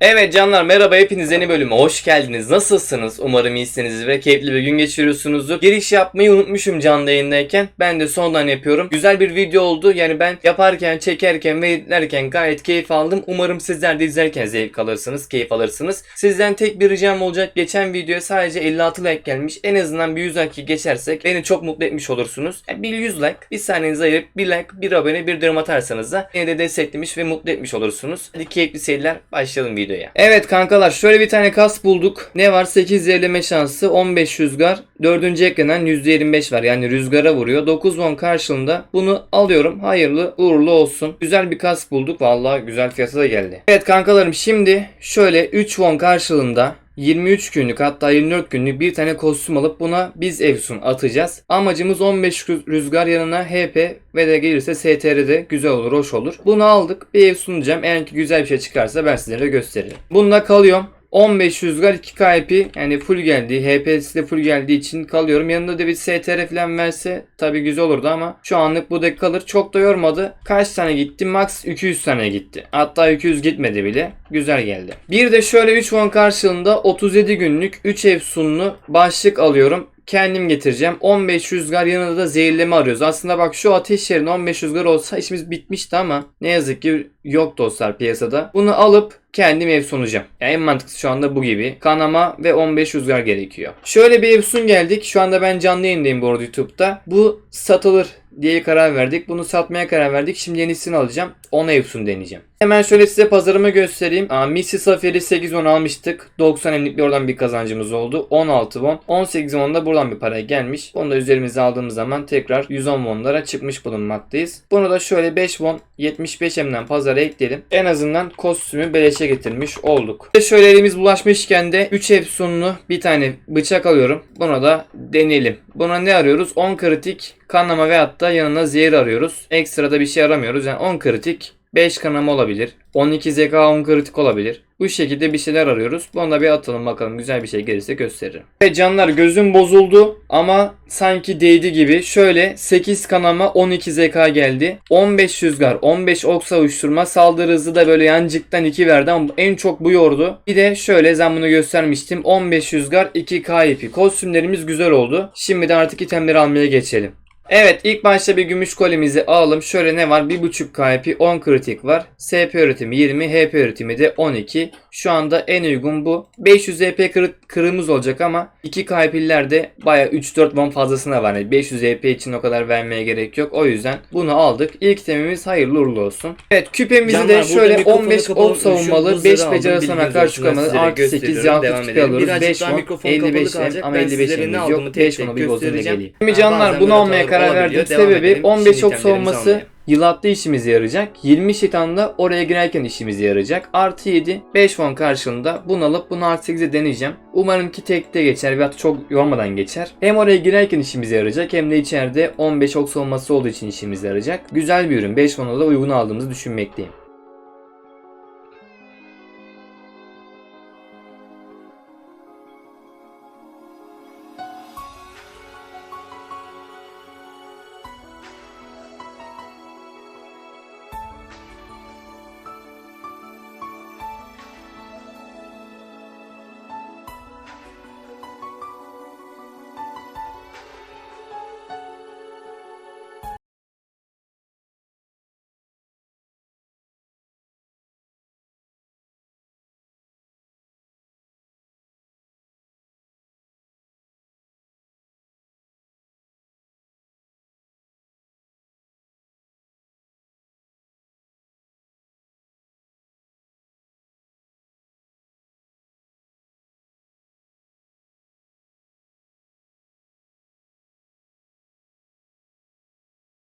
Evet canlar merhaba hepiniz yeni bölüme hoş geldiniz. Nasılsınız? Umarım iyisiniz ve keyifli bir gün geçiriyorsunuzdur. Giriş yapmayı unutmuşum canlı yayındayken. Ben de sondan yapıyorum. Güzel bir video oldu. Yani ben yaparken, çekerken ve editlerken gayet keyif aldım. Umarım sizler de izlerken zevk alırsınız, keyif alırsınız. Sizden tek bir ricam olacak. Geçen videoya sadece 56 like gelmiş. En azından bir 100 like geçersek beni çok mutlu etmiş olursunuz. Yani bir 100 like, bir saniyenizi ayırıp bir like, bir abone, bir yorum atarsanız da beni de desteklemiş ve mutlu etmiş olursunuz. Hadi keyifli seyirler. Başlayalım videoya. Evet kankalar şöyle bir tane kas bulduk. Ne var? 8 ilerleme şansı, 15 rüzgar. Dördüncü eklenen %25 var. Yani rüzgara vuruyor. 9 won karşılığında bunu alıyorum. Hayırlı uğurlu olsun. Güzel bir kas bulduk. Vallahi güzel fiyatı da geldi. Evet kankalarım şimdi şöyle 3 won karşılığında 23 günlük hatta 24 günlük bir tane kostüm alıp buna biz Efsun atacağız. Amacımız 15 rüz- rüzgar yanına HP ve de gelirse STR'de güzel olur, hoş olur. Bunu aldık. Bir ev sunacağım. Eğer ki güzel bir şey çıkarsa ben sizlere gösteririm. Bununla kalıyorum. 15 rüzgar 2 KP yani full geldi. HP'si de full geldiği için kalıyorum. Yanında da bir STR falan verse tabi güzel olurdu ama şu anlık bu da kalır. Çok da yormadı. Kaç tane gitti? Max 200 tane gitti. Hatta 200 gitmedi bile. Güzel geldi. Bir de şöyle 3 won karşılığında 37 günlük 3 ev sunlu başlık alıyorum kendim getireceğim. 15 rüzgar yanında da zehirleme arıyoruz. Aslında bak şu ateş yerine 15 rüzgar olsa işimiz bitmişti ama ne yazık ki yok dostlar piyasada. Bunu alıp kendim ev sunacağım. Yani en mantıklısı şu anda bu gibi. Kanama ve 15 rüzgar gerekiyor. Şöyle bir ev sun geldik. Şu anda ben canlı yayındayım bu arada YouTube'da. Bu satılır diye karar verdik. Bunu satmaya karar verdik. Şimdi yenisini alacağım. 10 Evsun deneyeceğim. Hemen şöyle size pazarımı göstereyim. Aa, Missy Safari 8 won almıştık. 90 emlik bir oradan bir kazancımız oldu. 16 won. 18 won da buradan bir para gelmiş. Onu da üzerimize aldığımız zaman tekrar 110 wonlara çıkmış bulunmaktayız. Bunu da şöyle 5 won 75 emden pazara ekleyelim. En azından kostümü beleşe getirmiş olduk. Ve şöyle elimiz bulaşmışken de 3 Evsunlu bir tane bıçak alıyorum. Bunu da deneyelim. Buna ne arıyoruz? 10 kritik kanama ve hatta yanına zehir arıyoruz. Ekstrada bir şey aramıyoruz. Yani 10 kritik 5 kanama olabilir. 12 ZK 10 kritik olabilir. Bu şekilde bir şeyler arıyoruz. Bunu da bir atalım bakalım güzel bir şey gelirse gösteririm. Ve canlar gözüm bozuldu ama sanki değdi gibi. Şöyle 8 kanama 12 ZK geldi. 15 rüzgar 15 oksa uçturma saldırı hızı da böyle yancıktan 2 verdi ama en çok bu yordu. Bir de şöyle ben bunu göstermiştim. 15 rüzgar 2 KP. Kostümlerimiz güzel oldu. Şimdi de artık itemleri almaya geçelim. Evet ilk başta bir gümüş kolimizi alalım. Şöyle ne var? 1.5 KP 10 kritik var. SP üretimi 20, HP üretimi de 12. Şu anda en uygun bu. 500 EP kırı- kırığımız olacak ama 2 KP'lerde baya 3-4 won fazlasına var. Yani 500 EP için o kadar vermeye gerek yok. O yüzden bunu aldık. İlk temimiz hayırlı uğurlu olsun. Evet küpemizi Canlar, de şöyle mikrofonu 15 kapalı ok savunmalı, unutmuşum. 5 Buzları beceri bilginiz karşı. Sizlere Artı 8 gösteriyorum. yahut Devam tutup edelim. alıyoruz. Birazcık 5 daha won, mikrofon 55 kapalı kalacak. ama Ben 55 sizlere ne emimiz aldığımı yok. tek 5 tek won'u bir göstereceğim. geleyim. Şimdi canlar bunu almaya karar verdim. Sebebi edelim. 15 Şimdi ok savunması. Yılatta işimize yarayacak. 20 şeytanla oraya girerken işimize yarayacak. Artı 7 5 won karşılığında bunu alıp bunu artı 8'e deneyeceğim. Umarım ki tekte geçer veya çok yormadan geçer. Hem oraya girerken işimize yarayacak hem de içeride 15 ok savunması olduğu için işimize yarayacak. Güzel bir ürün. 5 won'a da uygun aldığımızı düşünmekteyim.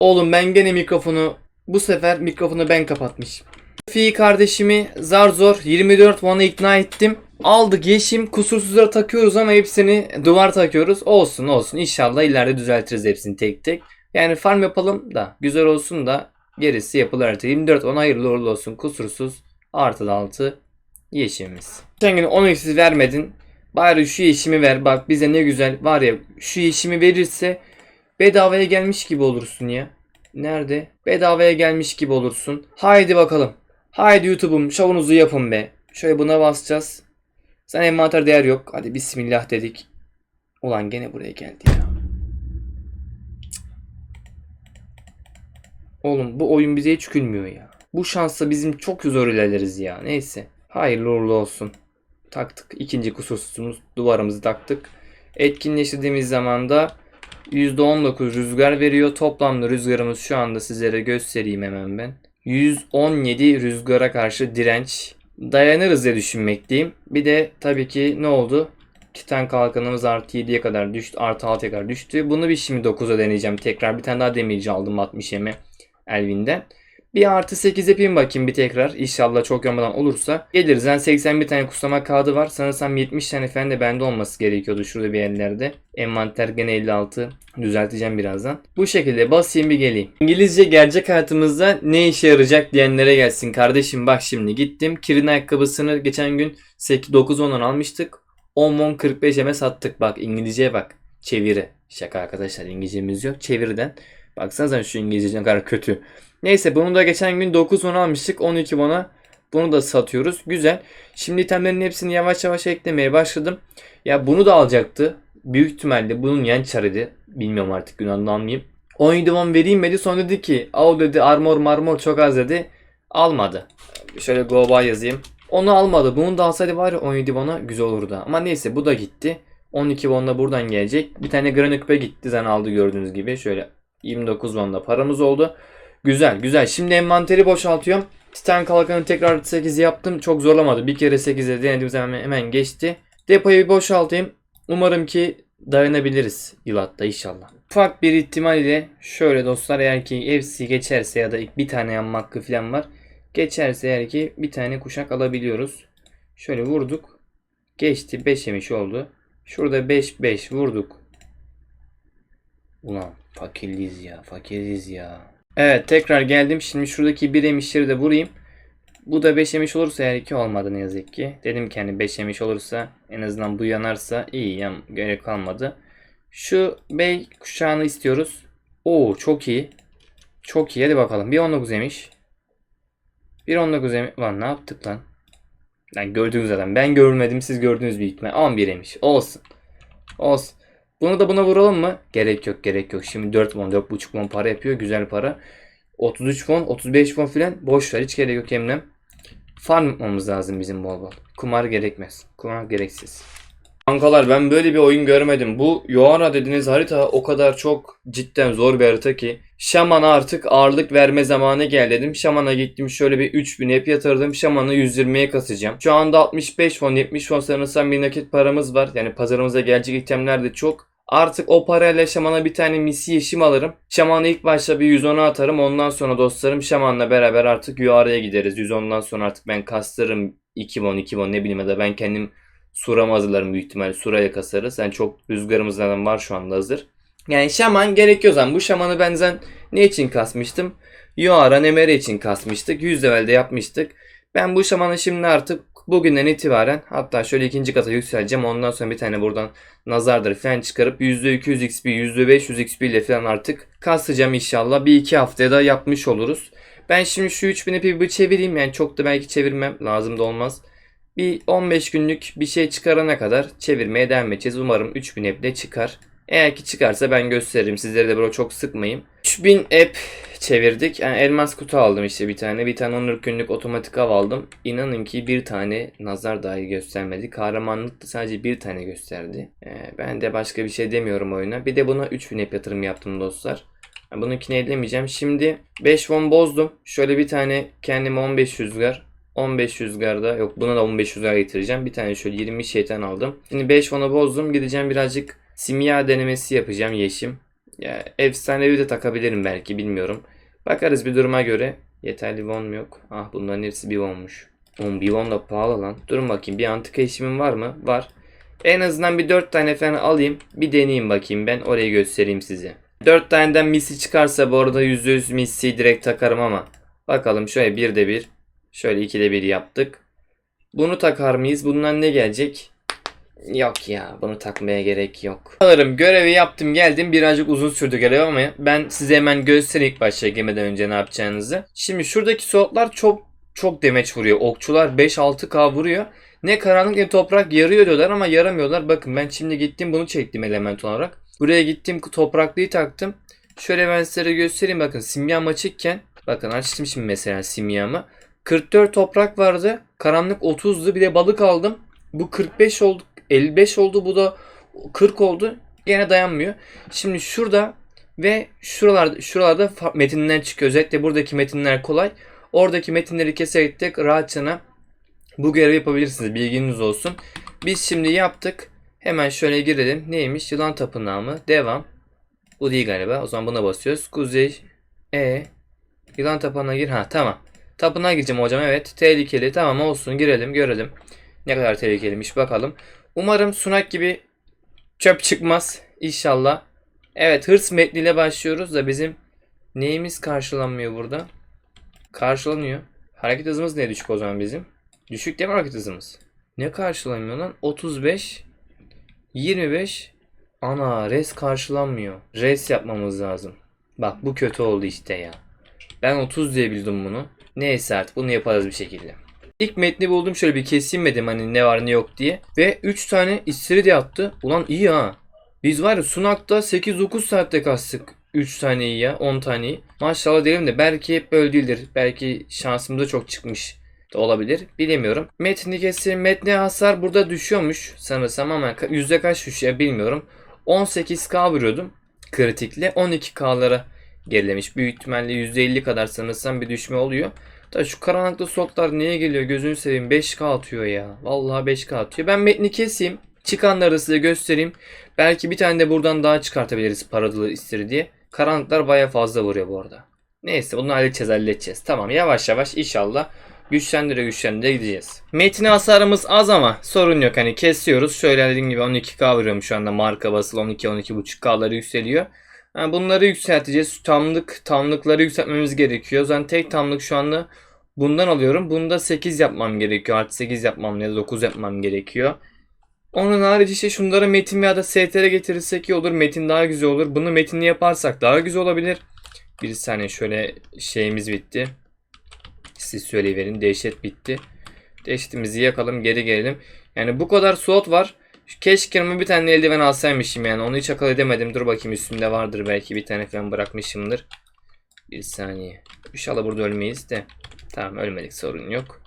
Oğlum ben gene mikrofonu bu sefer mikrofonu ben kapatmışım. Fi kardeşimi zar zor 24 won'a ikna ettim. Aldık yeşim kusursuzlara takıyoruz ama hepsini duvar takıyoruz. Olsun olsun inşallah ileride düzeltiriz hepsini tek tek. Yani farm yapalım da güzel olsun da gerisi yapılır artık. 24 won hayırlı uğurlu olsun kusursuz artı da altı yeşimimiz. Geçen gün 10 eksiz vermedin. Bari şu yeşimi ver bak bize ne güzel var ya şu yeşimi verirse bedavaya gelmiş gibi olursun ya. Nerede? Bedavaya gelmiş gibi olursun. Haydi bakalım. Haydi YouTube'um şovunuzu yapın be. Şöyle buna basacağız. Sen envanter değer yok. Hadi bismillah dedik. Ulan gene buraya geldi ya. Oğlum bu oyun bize hiç gülmüyor ya. Bu şansla bizim çok zor ilerleriz ya. Neyse. Hayırlı uğurlu olsun. Taktık. İkinci kusursuzumuz duvarımızı taktık. Etkinleştirdiğimiz zaman da %19 rüzgar veriyor. Toplamda rüzgarımız şu anda sizlere göstereyim hemen ben. 117 rüzgara karşı direnç. Dayanırız diye düşünmekteyim. Bir de tabii ki ne oldu? Titan kalkanımız artı 7'ye kadar düştü. Artı 6'ya kadar düştü. Bunu bir şimdi 9'a deneyeceğim. Tekrar bir tane daha demirci aldım 60 yeme Elvin'den. Bir artı 8 yapayım bakayım bir tekrar. İnşallah çok yormadan olursa. Geliriz. Yani 81 tane kutlama kağıdı var. Sanırsam 70 tane falan de bende olması gerekiyordu şurada bir yerlerde. Envanter gene 56. Düzelteceğim birazdan. Bu şekilde basayım bir geleyim. İngilizce gerçek hayatımızda ne işe yarayacak diyenlere gelsin. Kardeşim bak şimdi gittim. Kirin ayakkabısını geçen gün 8 9 10'dan almıştık. 10 10 45 eme sattık. Bak İngilizceye bak. Çeviri. Şaka arkadaşlar İngilizcemiz yok. Çeviriden. Baksanıza şu İngilizce ne kadar kötü. Neyse bunu da geçen gün 9 10 almıştık. 12 bona bunu da satıyoruz. Güzel. Şimdi itemlerin hepsini yavaş yavaş eklemeye başladım. Ya bunu da alacaktı. Büyük ihtimalle bunun yan çarıydı. Bilmiyorum artık Yunan'da almayayım. 17 won vereyim dedi. Sonra dedi ki al dedi armor marmor çok az dedi. Almadı. Şöyle go buy yazayım. Onu almadı. Bunu da alsaydı var ya 17 won'a güzel olurdu. Ama neyse bu da gitti. 12 won da buradan gelecek. Bir tane Granny Küpe gitti. Zaten aldı gördüğünüz gibi. Şöyle 29 won da paramız oldu. Güzel güzel. Şimdi envanteri boşaltıyorum. Titan kalkanı tekrar 8 yaptım. Çok zorlamadı. Bir kere 8'e denediğim zaman hemen geçti. Depoyu bir boşaltayım. Umarım ki dayanabiliriz yılatta inşallah. Ufak bir ihtimal ile şöyle dostlar eğer ki FC geçerse ya da bir tane yanma hakkı falan var. Geçerse eğer ki bir tane kuşak alabiliyoruz. Şöyle vurduk. Geçti 5 yemiş oldu. Şurada 5 5 vurduk. Ulan fakirliyiz ya fakiriz ya. Evet tekrar geldim. Şimdi şuradaki bir emişleri de vurayım. Bu da 5 yemiş olursa eğer 2 olmadı ne yazık ki. Dedim ki hani 5 yemiş olursa en azından bu yanarsa iyi yan gerek kalmadı. Şu bey kuşağını istiyoruz. Oo çok iyi. Çok iyi hadi bakalım. Bir 19 yemiş. Bir 19 yemiş. Lan ne yaptık lan? Lan gördünüz zaten. Ben görmedim siz gördünüz büyük ihtimal. 11 yemiş. Olsun. Olsun. Bunu da buna vuralım mı? Gerek yok gerek yok. Şimdi 4 won 4.5 won para yapıyor. Güzel para. 33 won 35 won filan boş ver. Hiç gerek yok emlem. Farm yapmamız lazım bizim bol bol. Kumar gerekmez. Kumar gereksiz. Kankalar ben böyle bir oyun görmedim. Bu Yoara dediğiniz harita o kadar çok cidden zor bir harita ki. Şaman'a artık ağırlık verme zamanı geldi dedim. Şaman'a gittim şöyle bir 3000 hep yatırdım. Şaman'ı 120'ye kasacağım. Şu anda 65 fon 70 fon sanırsam bir nakit paramız var. Yani pazarımıza gelecek itemler de çok. Artık o parayla Şaman'a bir tane misi yeşim alırım. Şaman'a ilk başta bir 110'a atarım. Ondan sonra dostlarım Şaman'la beraber artık Yuara'ya gideriz. 110'dan sonra artık ben kastırırım 2 won 2 won ne bileyim ya da ben kendim Suramı hazırlarım büyük ihtimalle. Suraya kasarız. Yani çok rüzgarımız zaten var şu anda hazır. Yani şaman gerekiyor zaman. Bu şamanı benzen ne için kasmıştım? Yoara Nemere için kasmıştık. 100 levelde yapmıştık. Ben bu şamanı şimdi artık bugünden itibaren hatta şöyle ikinci kata yükseleceğim. Ondan sonra bir tane buradan nazardır falan çıkarıp %200 XP, %500 XP ile falan artık kasacağım inşallah. Bir iki haftaya da yapmış oluruz. Ben şimdi şu 3000 ipi bir çevireyim. Yani çok da belki çevirmem. Lazım da olmaz. Bir 15 günlük bir şey çıkarana kadar çevirmeye devam edeceğiz. Umarım 3000 app de çıkar. Eğer ki çıkarsa ben gösteririm. Sizlere de böyle çok sıkmayayım. 3000 app çevirdik. Yani elmas kutu aldım işte bir tane. Bir tane 10 günlük otomatik av aldım. İnanın ki bir tane nazar dahi göstermedi. Kahramanlık da sadece bir tane gösterdi. Ee, ben de başka bir şey demiyorum oyuna. Bir de buna 3000 app yatırım yaptım dostlar. Yani Bununkini ellemeyeceğim. Şimdi 5 won bozdum. Şöyle bir tane kendime 15 rüzgar 15 rüzgarda yok buna da 15 rüzgar getireceğim. Bir tane şöyle 20 şeytan aldım. Şimdi 5 fona bozdum. Gideceğim birazcık simya denemesi yapacağım yeşim. Ya efsanevi de takabilirim belki bilmiyorum. Bakarız bir duruma göre. Yeterli won yok. Ah bunların hepsi bir wonmuş. Oğlum bir won da pahalı lan. Durun bakayım bir antika yeşimim var mı? Var. En azından bir 4 tane falan alayım. Bir deneyeyim bakayım ben orayı göstereyim size. 4 taneden misi çıkarsa bu arada %100 misi direkt takarım ama. Bakalım şöyle bir de bir. Şöyle ikide bir yaptık. Bunu takar mıyız? Bundan ne gelecek? Yok ya bunu takmaya gerek yok. Sanırım görevi yaptım geldim birazcık uzun sürdü görev ama ben size hemen göstereyim başta girmeden önce ne yapacağınızı. Şimdi şuradaki slotlar çok çok demeç vuruyor. Okçular 5-6k vuruyor. Ne karanlık ne toprak yarıyor diyorlar ama yaramıyorlar. Bakın ben şimdi gittim bunu çektim element olarak. Buraya gittim topraklıyı taktım. Şöyle ben size göstereyim bakın simyam açıkken. Bakın açtım şimdi mesela simyamı. 44 toprak vardı. Karanlık 30'du. Bir de balık aldım. Bu 45 oldu. 55 oldu. Bu da 40 oldu. Gene dayanmıyor. Şimdi şurada ve şuralarda şuralarda metinler çıkıyor. Özellikle buradaki metinler kolay. Oradaki metinleri keserek de rahatça bu görevi yapabilirsiniz. Bilginiz olsun. Biz şimdi yaptık. Hemen şöyle girelim. Neymiş? Yılan tapınağı mı? Devam. Bu değil galiba. O zaman buna basıyoruz. Kuzey. E. Yılan tapınağına gir. Ha tamam. Tapınağa gireceğim hocam. Evet. Tehlikeli. Tamam olsun. Girelim. Görelim. Ne kadar tehlikeliymiş bakalım. Umarım sunak gibi çöp çıkmaz. İnşallah. Evet hırs metniyle başlıyoruz da bizim neyimiz karşılanmıyor burada? Karşılanıyor. Hareket hızımız ne düşük o zaman bizim? Düşük değil mi hareket hızımız? Ne karşılanmıyor lan? 35 25 Ana res karşılanmıyor. Res yapmamız lazım. Bak bu kötü oldu işte ya. Ben 30 diye bildim bunu. Neyse artık bunu yaparız bir şekilde. İlk metni buldum şöyle bir keseyim dedim hani ne var ne yok diye. Ve 3 tane istiridye attı. Ulan iyi ha. Biz var ya Sunak'ta 8-9 saatte kastık. 3 taneyi ya 10 taneyi. Maşallah diyelim de belki hep böyle değildir. Belki şansımda çok çıkmış da olabilir. Bilemiyorum. Metni kesin metne hasar burada düşüyormuş sanırsam ama yüzde kaç düşüyor bilmiyorum. 18k vuruyordum kritikle 12k'lara gerilemiş. Büyük ihtimalle %50 kadar sanırsam bir düşme oluyor. Da şu karanlıkta slotlar niye geliyor gözünü seveyim 5k atıyor ya. Vallahi 5k atıyor. Ben metni keseyim. Çıkanları size göstereyim. Belki bir tane de buradan daha çıkartabiliriz paralı istiri diye. Karanlıklar baya fazla vuruyor bu arada. Neyse bunu halledeceğiz halledeceğiz. Tamam yavaş yavaş inşallah güçlendire güçlendire gideceğiz. Metni hasarımız az ama sorun yok hani kesiyoruz. Şöyle dediğim gibi 12k vuruyorum şu anda marka basılı 12-12.5k'ları yükseliyor. Yani bunları yükselteceğiz. Tamlık, tamlıkları yükseltmemiz gerekiyor. Zaten tek tamlık şu anda bundan alıyorum. Bunda 8 yapmam gerekiyor. Artı 8 yapmam ya da 9 yapmam gerekiyor. Onun harici işte şunları metin ya da STR getirirsek iyi olur. Metin daha güzel olur. Bunu metinli yaparsak daha güzel olabilir. Bir saniye şöyle şeyimiz bitti. Siz söyleyiverin. Dehşet bitti. Dehşetimizi yakalım geri gelelim. Yani bu kadar slot var. Keşke yanıma bir tane eldiven alsaymışım yani. Onu hiç akıl edemedim. Dur bakayım üstümde vardır belki bir tane falan bırakmışımdır. Bir saniye. İnşallah burada ölmeyiz de. Tamam ölmedik sorun yok.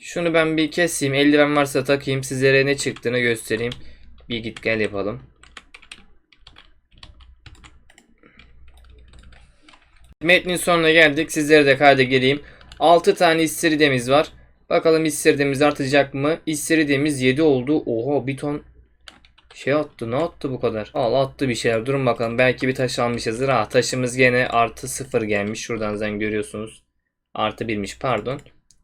Şunu ben bir keseyim. Eldiven varsa takayım. Sizlere ne çıktığını göstereyim. Bir git gel yapalım. Metnin sonuna geldik. Sizlere de kayda gireyim. 6 tane istiridemiz var. Bakalım istiridemiz artacak mı? İstiridemiz 7 oldu. Oha bir ton şey attı. Ne attı bu kadar? Al attı bir şeyler. Durun bakalım. Belki bir taş almışızdır. Ha taşımız gene artı 0 gelmiş. Şuradan zaten görüyorsunuz. Artı birmiş pardon.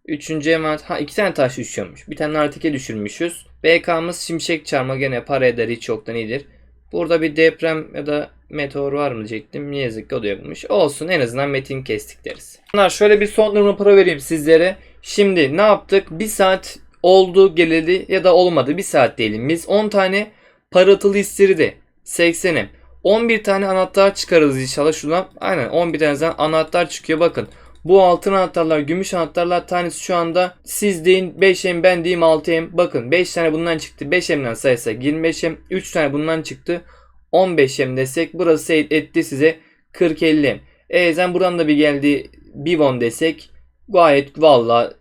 Üçüncü emanet. Ha iki tane taş düşüyormuş. Bir tane artı 2 düşürmüşüz. BK'mız şimşek çarmı gene para eder hiç yoktan iyidir. Burada bir deprem ya da meteor var mı diyecektim. Ne yazık ki o da yokmuş. Olsun en azından metin kestik deriz. Bunlar şöyle bir son durum raporu vereyim sizlere. Şimdi ne yaptık? Bir saat oldu geleli ya da olmadı. Bir saat diyelim. Biz 10 tane parıltılı istirdi. 80'im. 11 tane anahtar çıkarırız inşallah şuradan. Aynen 11 tane anahtar çıkıyor bakın. Bu altın anahtarlar, gümüş anahtarlar tanesi şu anda siz deyin 5M ben diyeyim 6M. Bakın 5 tane bundan çıktı. 5M'den sayarsak 25M. 3 tane bundan çıktı. 15M desek burası etti size 40-50M. E zaten buradan da bir geldi Bivon desek gayet valla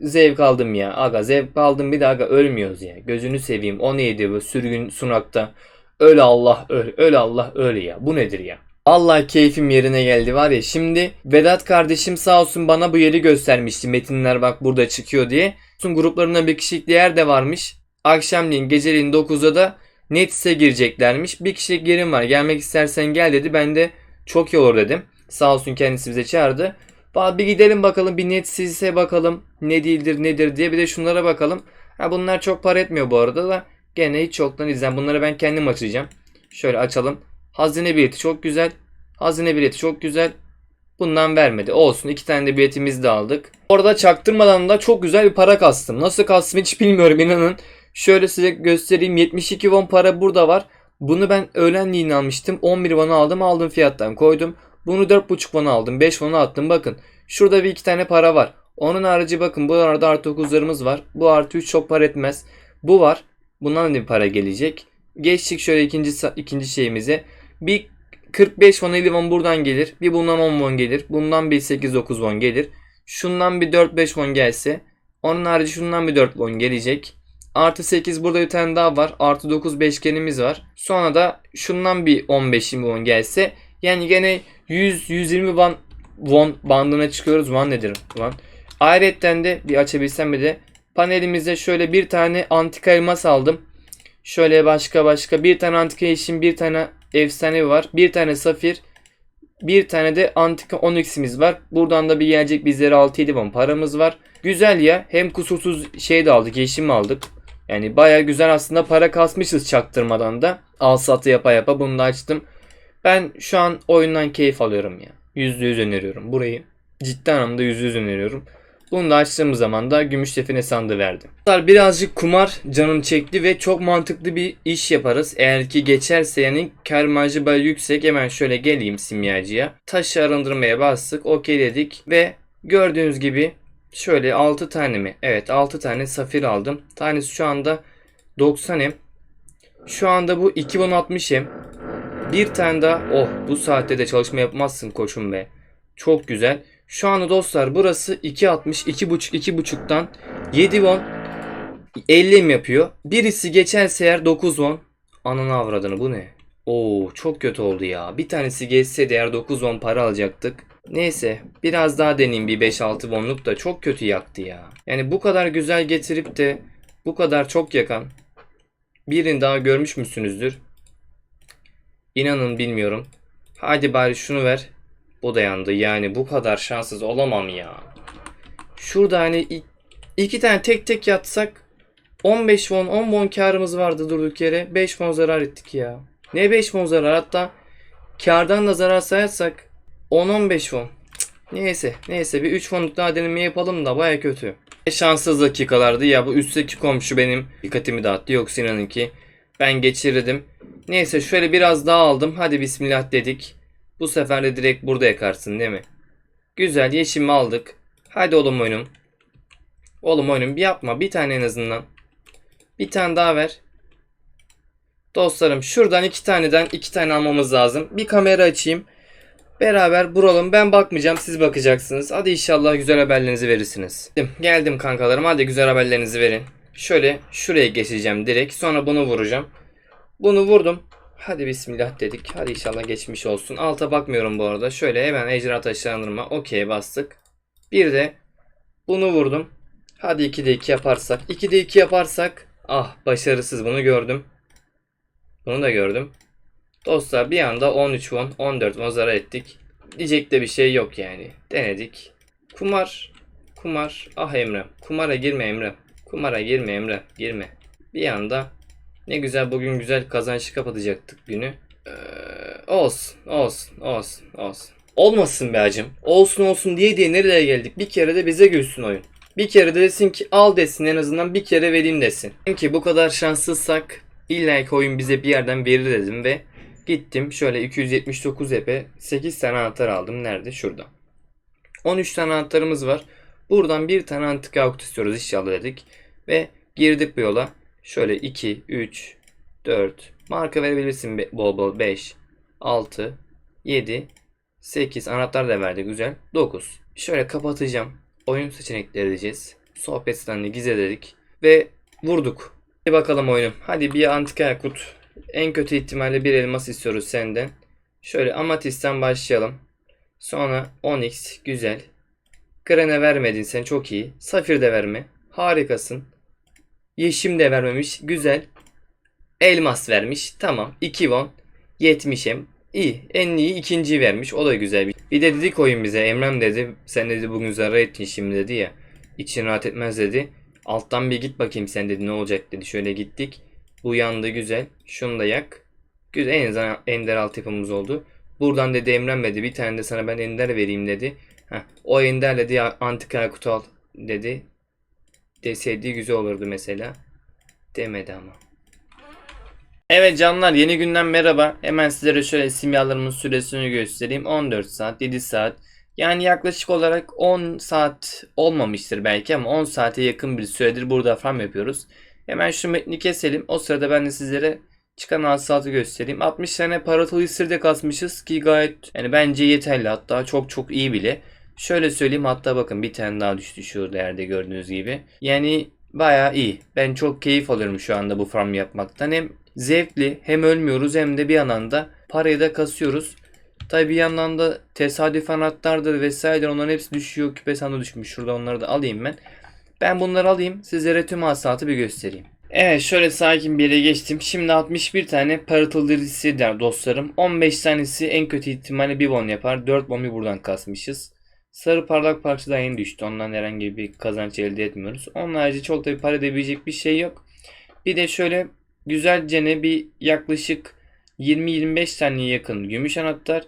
zevk aldım ya. Aga zevk aldım bir de aga ölmüyoruz ya. Gözünü seveyim. O neydi bu sürgün sunakta. Öl Allah öl. Öl Allah öl ya. Bu nedir ya? Allah keyfim yerine geldi var ya şimdi Vedat kardeşim sağ olsun bana bu yeri göstermişti metinler bak burada çıkıyor diye. Son gruplarında bir kişilik yer de varmış. Akşamleyin geceliğin 9'da da Nets'e gireceklermiş. Bir kişilik yerim var gelmek istersen gel dedi. Ben de çok iyi olur dedim. Sağ olsun kendisi bize çağırdı. Bir gidelim bakalım bir Nets'e bakalım ne değildir nedir diye bir de şunlara bakalım. Ha bunlar çok para etmiyor bu arada da gene hiç yoktan izlen. Bunları ben kendim açacağım. Şöyle açalım. Hazine bileti çok güzel. Hazine bileti çok güzel. Bundan vermedi. Olsun iki tane de biletimizi de aldık. Orada çaktırmadan da çok güzel bir para kastım. Nasıl kastım hiç bilmiyorum inanın. Şöyle size göstereyim. 72 won para burada var. Bunu ben öğlenliğini almıştım. 11 won aldım. Aldım fiyattan koydum. Bunu 4.5 won aldım. 5 won attım. Bakın. Şurada bir iki tane para var. Onun harici bakın bu arada artı 9'larımız var. Bu artı 3 çok para etmez. Bu var. Bundan da bir para gelecek. Geçtik şöyle ikinci ikinci şeyimize. Bir 45 won 50 won buradan gelir. Bir bundan 10 won gelir. Bundan bir 8-9 won gelir. Şundan bir 4-5 won gelse. Onun harici şundan bir 4 won gelecek. Artı 8 burada bir tane daha var. Artı 9 beşgenimiz var. Sonra da şundan bir 15-20 won gelse. Yani gene 100-120 won, won bandına çıkıyoruz. Won nedir? Won. Ayrıca de bir açabilsem bir de panelimizde şöyle bir tane antika elmas aldım. Şöyle başka başka bir tane antika için bir tane efsanevi var. Bir tane safir. Bir tane de antika onyx'imiz var. Buradan da bir gelecek bizlere 6-7 won paramız var. Güzel ya. Hem kusursuz şey de aldık. Yeşim aldık. Yani baya güzel aslında para kasmışız çaktırmadan da. Al satı yapa yapa bunu da açtım. Ben şu an oyundan keyif alıyorum ya. Yüzde yüz öneriyorum. Burayı ciddi anlamda yüzde yüz öneriyorum. Bunu da açtığımız zaman da gümüş define sandığı verdim. Birazcık kumar canım çekti ve çok mantıklı bir iş yaparız. Eğer ki geçerse yani kar marjı bayağı yüksek. Hemen şöyle geleyim simyacıya. Taşı arındırmaya bastık. Okey dedik ve gördüğünüz gibi şöyle 6 tane mi? Evet 6 tane safir aldım. Tanesi şu anda 90 hem. Şu anda bu 2060 hem. Bir tane daha. Oh bu saatte de çalışma yapmazsın koçum be. Çok güzel. Şu anda dostlar burası 2.60 2.5 2.5'tan 7 won 50 mi yapıyor? Birisi geçerse eğer 9 won. Ananı avradını bu ne? Oo çok kötü oldu ya. Bir tanesi geçse de eğer 9 won para alacaktık. Neyse biraz daha deneyeyim bir 5-6 wonluk da çok kötü yaktı ya. Yani bu kadar güzel getirip de bu kadar çok yakan birini daha görmüş müsünüzdür? İnanın bilmiyorum. Hadi bari şunu ver. Bu da yandı. Yani bu kadar şanssız olamam ya. Şurada hani iki tane tek tek yatsak 15 won 10 won karımız vardı durduk yere. 5 won zarar ettik ya. Ne 5 won zarar hatta kardan da zarar sayarsak 10-15 won. Neyse neyse bir 3 wonluk daha deneme yapalım da baya kötü. Şanssız dakikalardı ya bu üstteki komşu benim dikkatimi dağıttı yoksa inanın ki ben geçirirdim. Neyse şöyle biraz daha aldım hadi bismillah dedik. Bu sefer de direkt burada yakarsın değil mi? Güzel yeşimi aldık. Hadi oğlum oyunum. Oğlum oyunum bir yapma bir tane en azından. Bir tane daha ver. Dostlarım şuradan iki taneden iki tane almamız lazım. Bir kamera açayım. Beraber vuralım. Ben bakmayacağım siz bakacaksınız. Hadi inşallah güzel haberlerinizi verirsiniz. Geldim kankalarım hadi güzel haberlerinizi verin. Şöyle şuraya geçeceğim direkt. Sonra bunu vuracağım. Bunu vurdum. Hadi bismillah dedik. Hadi inşallah geçmiş olsun. Alta bakmıyorum bu arada. Şöyle hemen ecra taşlandırma. Okey bastık. Bir de bunu vurdum. Hadi 2'de 2 yaparsak. 2'de 2 yaparsak. Ah başarısız bunu gördüm. Bunu da gördüm. Dostlar bir anda 13 won 14 won zarar ettik. Diyecek de bir şey yok yani. Denedik. Kumar. Kumar. Ah Emre. Kumara girme Emre. Kumara girme Emre. Girme. Bir anda ne güzel bugün güzel kazançlı kapatacaktık günü. Ee, olsun, olsun, olsun, olsun. Olmasın be hacım. Olsun olsun diye diye nereye geldik? Bir kere de bize gülsün oyun. Bir kere de desin ki al desin en azından bir kere vereyim desin. Ki bu kadar şanssızsak illa ki oyun bize bir yerden verir dedim ve gittim şöyle 279 epe 8 tane anahtar aldım. Nerede? Şurada. 13 tane anahtarımız var. Buradan bir tane antika aut istiyoruz inşallah dedik. Ve girdik bu yola. Şöyle 2, 3, 4. Marka verebilirsin bol bol. 5, 6, 7, 8. Anahtar da verdi güzel. 9. Şöyle kapatacağım. Oyun seçenekleri diyeceğiz. Sohbet standı gizledik. Ve vurduk. Hadi bakalım oyunum. Hadi bir antika yakut. En kötü ihtimalle bir elmas istiyoruz senden. Şöyle amatisten başlayalım. Sonra onyx güzel. Grene vermedin sen çok iyi. Safir de verme. Harikasın. Yeşim de vermemiş. Güzel. Elmas vermiş. Tamam. 2 won. 70 hem. İyi. En iyi ikinciyi vermiş. O da güzel bir. Bir de dedik oyun bize. Emrem dedi. Sen dedi bugün zarar ettin şimdi dedi ya. İçin rahat etmez dedi. Alttan bir git bakayım sen dedi ne olacak dedi. Şöyle gittik. Bu yandı güzel. Şunu da yak. Güzel. En azından ender alt yapımız oldu. Buradan dedi Emrem dedi. Bir tane de sana ben ender vereyim dedi. Heh, o enderle diye antika kutu al dedi. Deseydi güzel olurdu mesela. Demedi ama. Evet canlar yeni günden merhaba. Hemen sizlere şöyle simyalarımın süresini göstereyim. 14 saat, 7 saat. Yani yaklaşık olarak 10 saat olmamıştır belki ama 10 saate yakın bir süredir burada farm yapıyoruz. Hemen şu metni keselim. O sırada ben de sizlere çıkan hasılatı göstereyim. 60 tane paratolı de kasmışız ki gayet yani bence yeterli hatta çok çok iyi bile. Şöyle söyleyeyim hatta bakın bir tane daha düştü şu yerde gördüğünüz gibi. Yani Bayağı iyi. Ben çok keyif alıyorum şu anda bu farm yapmaktan. Hem zevkli hem ölmüyoruz hem de bir yandan da parayı da kasıyoruz. Tabi bir yandan da tesadüfen atlardır vesaire onların hepsi düşüyor. Küpe sandı düşmüş. Şurada onları da alayım ben. Ben bunları alayım. Sizlere tüm hasatı bir göstereyim. Evet şöyle sakin bir yere geçtim. Şimdi 61 tane paratolı dirisi der dostlarım. 15 tanesi en kötü ihtimalle bir bon yapar. 4 bombi buradan kasmışız. Sarı parlak parçadan yeni düştü. Ondan herhangi bir kazanç elde etmiyoruz. Onun harici çok da bir para edebilecek bir şey yok. Bir de şöyle güzelce ne bir yaklaşık 20-25 tane yakın gümüş anahtar.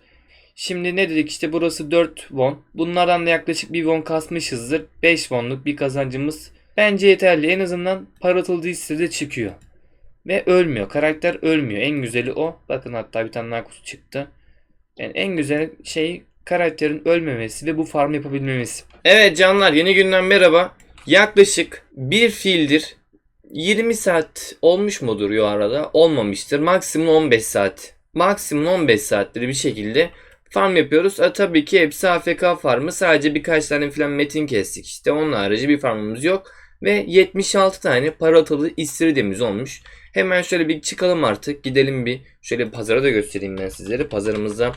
Şimdi ne dedik işte burası 4 won. Bunlardan da yaklaşık 1 won kasmışızdır. 5 wonluk bir kazancımız bence yeterli. En azından parlatıldığı hissede çıkıyor. Ve ölmüyor. Karakter ölmüyor. En güzeli o. Bakın hatta bir tane daha çıktı. Yani en güzel şey karakterin ölmemesi ve bu farm yapabilmemiz. Evet canlar yeni günden merhaba. Yaklaşık bir fiildir 20 saat olmuş mudur o arada? Olmamıştır. Maksimum 15 saat. Maksimum 15 saattir bir şekilde farm yapıyoruz. E, tabii ki hepsi AFK farmı. Sadece birkaç tane falan metin kestik işte. Onun harici bir farmımız yok. Ve 76 tane paratalı istiridemiz olmuş. Hemen şöyle bir çıkalım artık. Gidelim bir şöyle pazara da göstereyim ben sizlere. Pazarımızda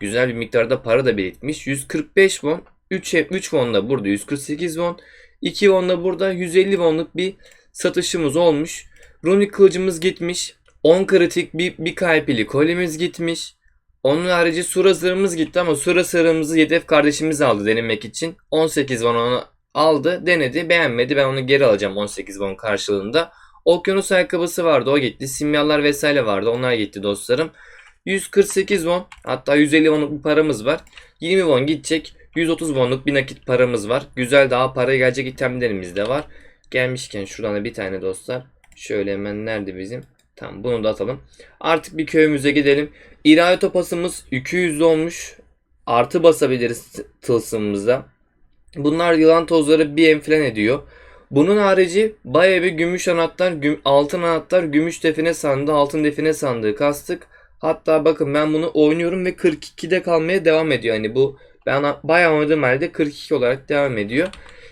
güzel bir miktarda para da belirtmiş. 145 won. 3, 3 won da burada 148 won. 2 won da burada 150 wonluk bir satışımız olmuş. Runik kılıcımız gitmiş. 10 kritik bir, bir kalpili kolyemiz gitmiş. Onun harici sura zırhımız gitti ama sura zırhımızı Yedef kardeşimiz aldı denemek için. 18 won onu aldı denedi beğenmedi ben onu geri alacağım 18 won karşılığında. Okyanus ayakkabısı vardı o gitti. Simyalar vesaire vardı onlar gitti dostlarım. 148 won hatta 150 wonluk bir paramız var. 20 won gidecek. 130 wonluk bir nakit paramız var. Güzel daha paraya gelecek itemlerimiz de var. Gelmişken şuradan da bir tane dostlar. Şöyle hemen nerede bizim? Tamam bunu da atalım. Artık bir köyümüze gidelim. İrade topasımız 200 olmuş. Artı basabiliriz tılsımımıza. Bunlar yılan tozları bir enflen ediyor. Bunun harici baya bir gümüş anahtar, güm, altın anahtar, gümüş define sandığı, altın define sandığı kastık. Hatta bakın ben bunu oynuyorum ve 42'de kalmaya devam ediyor. Hani bu ben bayağı oynadığım halde 42 olarak devam ediyor.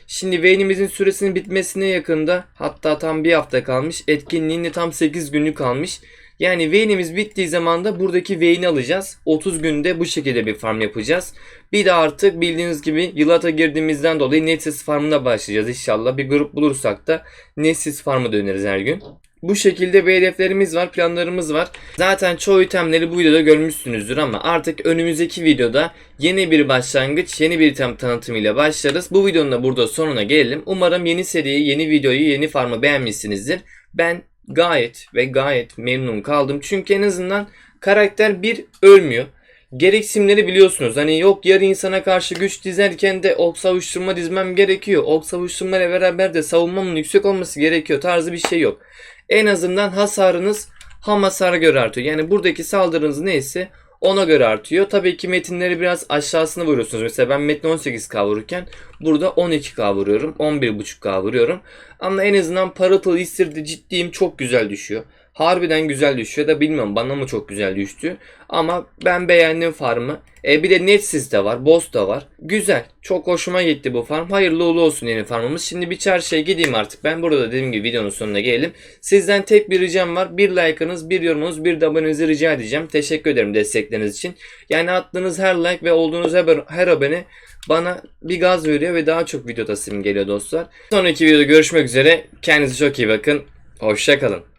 Şimdi Vayne'imizin süresinin bitmesine yakında hatta tam bir hafta kalmış. Etkinliğinde tam 8 günlük kalmış. Yani Vayne'imiz bittiği zaman da buradaki Vayne'i alacağız. 30 günde bu şekilde bir farm yapacağız. Bir de artık bildiğiniz gibi Yılata girdiğimizden dolayı Nexus farmına başlayacağız inşallah. Bir grup bulursak da Nexus farmı döneriz her gün. Bu şekilde bir hedeflerimiz var, planlarımız var. Zaten çoğu itemleri bu videoda görmüşsünüzdür ama artık önümüzdeki videoda yeni bir başlangıç, yeni bir item tanıtımıyla başlarız. Bu videonun da burada sonuna gelelim. Umarım yeni seriyi, yeni videoyu, yeni farmı beğenmişsinizdir. Ben gayet ve gayet memnun kaldım. Çünkü en azından karakter bir ölmüyor. Gereksimleri biliyorsunuz. Hani yok yarı insana karşı güç dizerken de ok savuşturma dizmem gerekiyor. Ok savuşturma ile beraber de savunmamın yüksek olması gerekiyor tarzı bir şey yok. En azından hasarınız ham hasara göre artıyor. Yani buradaki saldırınız neyse ona göre artıyor. Tabii ki metinleri biraz aşağısına vuruyorsunuz. Mesela ben metin 18k vururken burada 12k vuruyorum. 11.5k vuruyorum. Ama en azından paratılı istirdi ciddiyim çok güzel düşüyor. Harbiden güzel düşüyor da bilmiyorum bana mı çok güzel düştü. Ama ben beğendim farmı. E bir de Netsiz de var. Boss da var. Güzel. Çok hoşuma gitti bu farm. Hayırlı uğurlu olsun yeni farmımız. Şimdi bir çarşıya gideyim artık. Ben burada dediğim gibi videonun sonuna gelelim. Sizden tek bir ricam var. Bir like'ınız, bir yorumunuz, bir de abonenizi rica edeceğim. Teşekkür ederim destekleriniz için. Yani attığınız her like ve olduğunuz her, her abone bana bir gaz veriyor ve daha çok video tasarım geliyor dostlar. Sonraki videoda görüşmek üzere. Kendinize çok iyi bakın. Hoşçakalın.